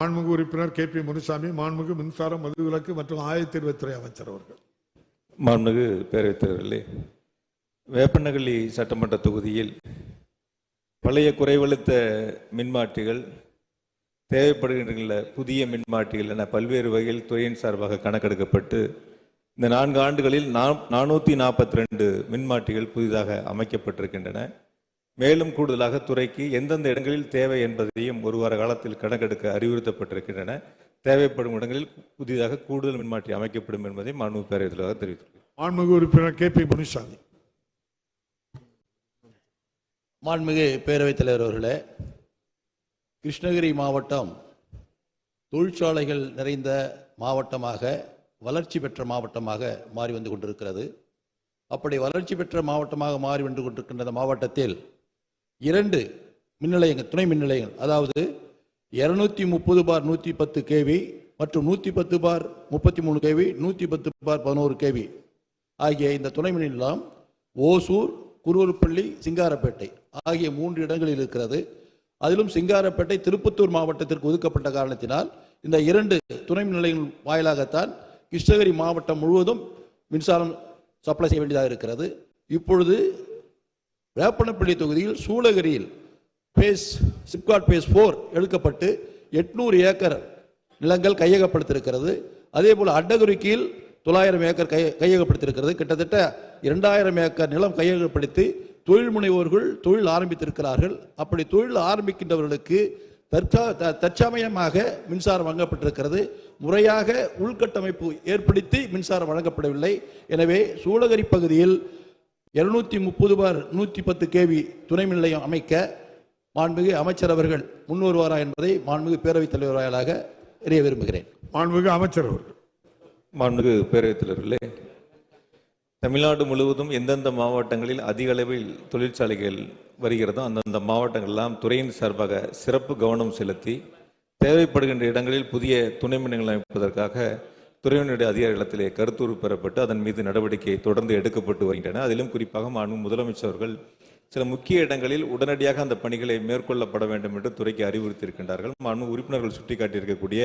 மாண்புமிகு உறுப்பினர் K P Munusamy மாண்புமிகு மின்சாரம் மதுவிலக்கு மற்றும் ஆயத்தீர்வுத்துறை அமைச்சர் அவர்கள். மாண்புமிகு பேரவைத் தலைவர்களே வேப்பநகல்லி சட்டமன்ற தொகுதியில் பழைய குறைவழுத்த மின்மாற்றிகள் தேவைப்படுகின்ற புதிய மின்மாற்றிகள் என பல்வேறு வகையில் துறையின் சார்பாக கணக்கெடுக்கப்பட்டு இந்த நான்கு ஆண்டுகளில் நா- நானூற்றி நாற்பத்தி ரெண்டு மின்மாற்றிகள் புதிதாக அமைக்கப்பட்டிருக்கின்றன. மேலும் கூடுதலாக துறைக்கு எந்தெந்த இடங்களில் தேவை என்பதையும் ஒரு வார காலத்தில் கணக்கெடுக்க அறிவுறுத்தப்பட்டிருக்கின்றன. தேவைப்படும் இடங்களில் புதிதாக கூடுதல் மின்மாற்றி அமைக்கப்படும் என்பதை மாண்பு பேரவைத் தலைவர் தெரிவித்துள்ளார். மாண்புமிகு உறுப்பினர் கே பி முனுசாமி. மாண்புமிகு பேரவைத் தலைவர் அவர்களே கிருஷ்ணகிரி மாவட்டம் தொழிற்சாலைகள் நிறைந்த மாவட்டமாக வளர்ச்சி பெற்ற மாவட்டமாக மாறி வந்து கொண்டிருக்கிறது. அப்படி வளர்ச்சி பெற்ற மாவட்டமாக மாறி வந்து கொண்டிருக்கின்ற இந்த மாவட்டத்தில் இரண்டு மின் நிலையங்கள் துணை மின்நிலையங்கள். அதாவது இருநூத்தி முப்பது பார் நூற்றி பத்து கேவி மற்றும் நூற்றி பத்து பார் முப்பத்தி மூணு கேவி நூற்றி பத்து பார் பதினோரு கேவி. ஆகிய இந்த துணை மின் நிலையம் ஓசூர் குருவல்பள்ளி சிங்காரப்பேட்டை ஆகிய மூன்று இடங்களில் இருக்கிறது. அதிலும் சிங்காரப்பேட்டை திருப்பத்தூர் மாவட்டத்திற்கு ஒதுக்கப்பட்ட காரணத்தினால் இந்த இரண்டு துணை மின் நிலையங்கள் வாயிலாகத்தான் கிருஷ்ணகிரி மாவட்டம் முழுவதும் மின்சாரம் சப்ளை செய்ய வேண்டியதாக இருக்கிறது. இப்பொழுது வேப்பனப்பள்ளி தொகுதியில் சூளகிரியில் பேஸ் சிப்காட் பேஸ் ஃபோர் எடுக்கப்பட்டு எட்நூறு ஏக்கர் நிலங்கள் கையகப்படுத்தியிருக்கிறது. அதே போல் கீழ் தொள்ளாயிரம் ஏக்கர் கை கையகப்படுத்தியிருக்கிறது. கிட்டத்தட்ட இரண்டாயிரம் ஏக்கர் நிலம் கையகப்படுத்தி தொழில் முனைவோர்கள் தொழில் ஆரம்பித்திருக்கிறார்கள். அப்படி தொழில் ஆரம்பிக்கின்றவர்களுக்கு தற்கா த- தற்சமயமாக மின்சாரம் வழங்கப்பட்டிருக்கிறது. முறையாக உள்கட்டமைப்பு ஏற்படுத்தி மின்சாரம் வழங்கப்படவில்லை. எனவே சூளகிரி பகுதியில் இருநூத்தி முப்பது பார் நூற்றி பத்து கேவி துணை மின் நிலையம் அமைக்க மாண்புமிகு அமைச்சர் அவர்கள் முன் வருவாரா என்பதை மாண்புமிகு பேரவைத் தலைவர் வாயிலாக அறிய விரும்புகிறேன். மாண்புமிகு அமைச்சர் அவர்கள். மாண்புமிகு பேரவைத் தலைவர்களே தமிழ்நாடு முழுவதும் எந்தெந்த மாவட்டங்களில் அதிக அளவில் தொழிற்சாலைகள் வருகிறதோ அந்தந்த மாவட்டங்களெல்லாம் துறையின் சார்பாக சிறப்பு கவனம் செலுத்தி தேவைப்படுகின்ற இடங்களில் புதிய துணை மின்நிலையங்கள் அமைப்பதற்காக துறையினுடைய அதிகாரிகளத்திலே கருத்துரு பெறப்பட்டு அதன் மீது நடவடிக்கை தொடர்ந்து எடுக்கப்பட்டு வருகின்றன. அதிலும் குறிப்பாக மாண்பு முதலமைச்சர்கள் சில முக்கிய இடங்களில் உடனடியாக அந்த பணிகளை மேற்கொள்ளப்பட வேண்டும் என்று துறைக்கு அறிவுறுத்தியிருக்கின்றார்கள். மாண்பு உறுப்பினர்கள் சுட்டிக்காட்டியிருக்கக்கூடிய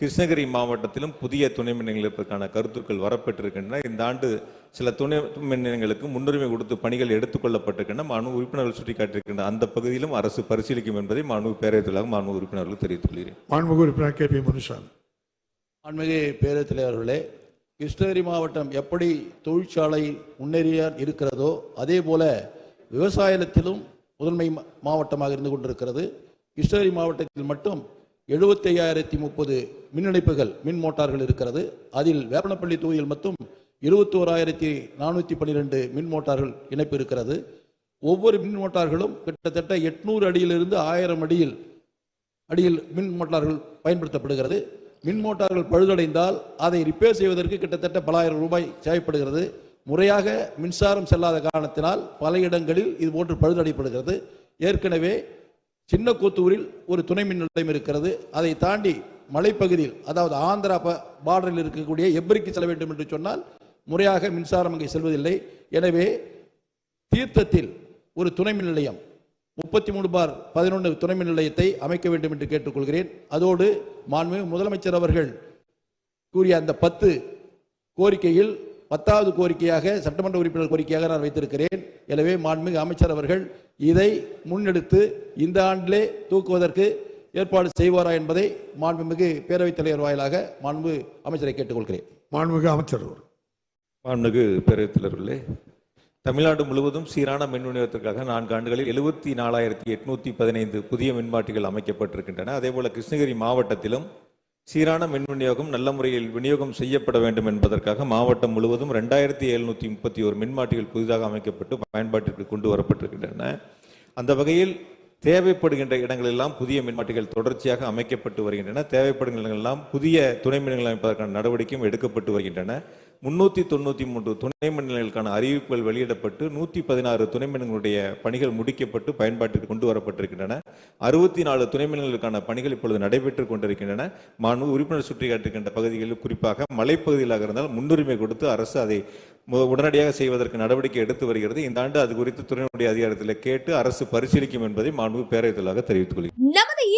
கிருஷ்ணகிரி மாவட்டத்திலும் புதிய துணை மின் நிலையத்திற்கான கருத்துக்கள் வரப்பட்டிருக்கின்றன இந்த ஆண்டு சில துணை மின் நிலையங்களுக்கு முன்னுரிமை கொடுத்து பணிகள் எடுத்துக்கொள்ளப்பட்டிருக்கின்றன. மாணவ உறுப்பினர்கள் சுட்டிக்காட்டியிருக்கின்ற அந்த பகுதியிலும் அரசு பரிசீலிக்கும் என்பதை மாணவ பேரவைத்தலாக மாணவ உறுப்பினர்கள் தெரிவித்துள்ளேன் மாண்பு உறுப்பினர் கே. பி. முனுசாமி. மாண்புமிகு பேரவைத் தலைவர்களே கிருஷ்ணகிரி மாவட்டம் எப்படி தொழிற்சாலை முன்னேறிய இருக்கிறதோ அதே போல விவசாயத்திலும் முதன்மை மாவட்டமாக இருந்து கொண்டிருக்கிறது. கிருஷ்ணகிரி மாவட்டத்தில் மட்டும் எழுபத்தி ஐயாயிரத்தி முப்பது மின் இணைப்புகள் மின் மோட்டார்கள் இருக்கிறது. அதில் வேப்பனப்பள்ளி தொகுதியில் மட்டும் இருபத்தோராயிரத்தி நானூற்றி பன்னிரெண்டு மின் மோட்டார்கள் இணைப்பு இருக்கிறது. ஒவ்வொரு மின் மோட்டார்களும் கிட்டத்தட்ட எட்நூறு அடியிலிருந்து ஆயிரம் அடியில் அடியில் மின் மோட்டார்கள் பயன்படுத்தப்படுகிறது. மின் மோட்டார்கள் பழுதடைந்தால் அதை ரிப்பேர் செய்வதற்கு கிட்டத்தட்ட பலாயிரம் ரூபாய் தேவைப்படுகிறது. முறையாக மின்சாரம் செல்லாத காரணத்தினால் பல இடங்களில் இது போன்று பழுதடைப்படுகிறது ஏற்கனவே சின்ன கூத்தூரில் ஒரு துணை மின் நிலையம் இருக்கிறது. அதை தாண்டி மலைப்பகுதியில் அதாவது ஆந்திரா ப- பார்டரில் இருக்கக்கூடிய எப்பரிக்கு செல்ல வேண்டும் என்று சொன்னால் முறையாக மின்சாரம் அங்கே செல்வதில்லை. எனவே தீர்த்தத்தில் ஒரு துணை மின் நிலையம் முப்பத்தி மூணு பார் பதினொன்று துணை மின் நிலையத்தை அமைக்க வேண்டும் என்று கேட்டுக்கொள்கிறேன். அதோடு மாண்புமிகு முதலமைச்சர் அவர்கள் கூறிய அந்த பத்து கோரிக்கையில் பத்தாவது கோரிக்கையாக சட்டமன்ற உறுப்பினர் கோரிக்கையாக நான் வைத்திருக்கிறேன். எனவே மாண்புமிகு அமைச்சர் அவர்கள் இதை முன்னெடுத்து இந்த ஆண்டிலே தூக்குவதற்கு ஏற்பாடு செய்வாரா என்பதை மாண்புமிகு பேரவைத் தலைவர் வாயிலாக மாண்பு அமைச்சரை கேட்டுக்கொள்கிறேன். மாண்புமிகு அமைச்சர் அவர்கள். மாண்புமிகு பேரவைத் தலைவர்களே தமிழ்நாடு முழுவதும் சீரான மின் விநியோகத்திற்காக நான்கு ஆண்டுகளில் எழுபத்தி நாலாயிரத்தி எட்நூத்தி பதினைந்து புதிய மின்மாட்டிகள் அமைக்கப்பட்டிருக்கின்றன. அதேபோல கிருஷ்ணகிரி மாவட்டத்திலும் சீரான மின் விநியோகம் நல்ல முறையில் விநியோகம் செய்யப்பட வேண்டும் என்பதற்காக மாவட்டம் முழுவதும் ரெண்டாயிரத்தி எழுநூற்றி முப்பத்தி ஒரு மின்மாட்டிகள் புதிதாக அமைக்கப்பட்டு பயன்பாட்டிற்கு கொண்டு வரப்பட்டிருக்கின்றன. அந்த வகையில் தேவைப்படுகின்ற இடங்களெல்லாம் புதிய மின்மாட்டிகள் தொடர்ச்சியாக அமைக்கப்பட்டு வருகின்றன. தேவைப்படுகின்ற இடங்களெல்லாம் புதிய துணை மின்கள் அமைப்பதற்கான நடவடிக்கையும் எடுக்கப்பட்டு வருகின்றன. முன்னூத்தி தொண்ணூத்தி மூன்று துணை மண்டலங்களுக்கான அறிவிப்புகள் வெளியிடப்பட்டு நூத்தி பதினாறு துணை மண்டலங்களுடைய பணிகள் முடிக்கப்பட்டு பயன்பாட்டிற்கு கொண்டு வரப்பட்டிருக்கின்றன அறுபத்தி நாலு துணை மண்டலங்களுக்கான பணிகள் இப்பொழுது நடைபெற்று கொண்டிருக்கின்றன. மாண்பு உறுப்பினர் சுட்டிக்காட்டுகின்ற பகுதிகளில் குறிப்பாக மலைப்பகுதிகளாக இருந்தால் முன்னுரிமை கொடுத்து அரசு அதை உடனடியாக செய்வதற்கு நடவடிக்கை எடுத்து வருகிறது. இந்த ஆண்டு அது குறித்து துறையினுடைய அதிகாரத்தில் கேட்டு அரசு பரிசீலிக்கும் என்பதை மாண்பு பேரவைத்தலாக தெரிவித்துக் கொள்கிறேன்.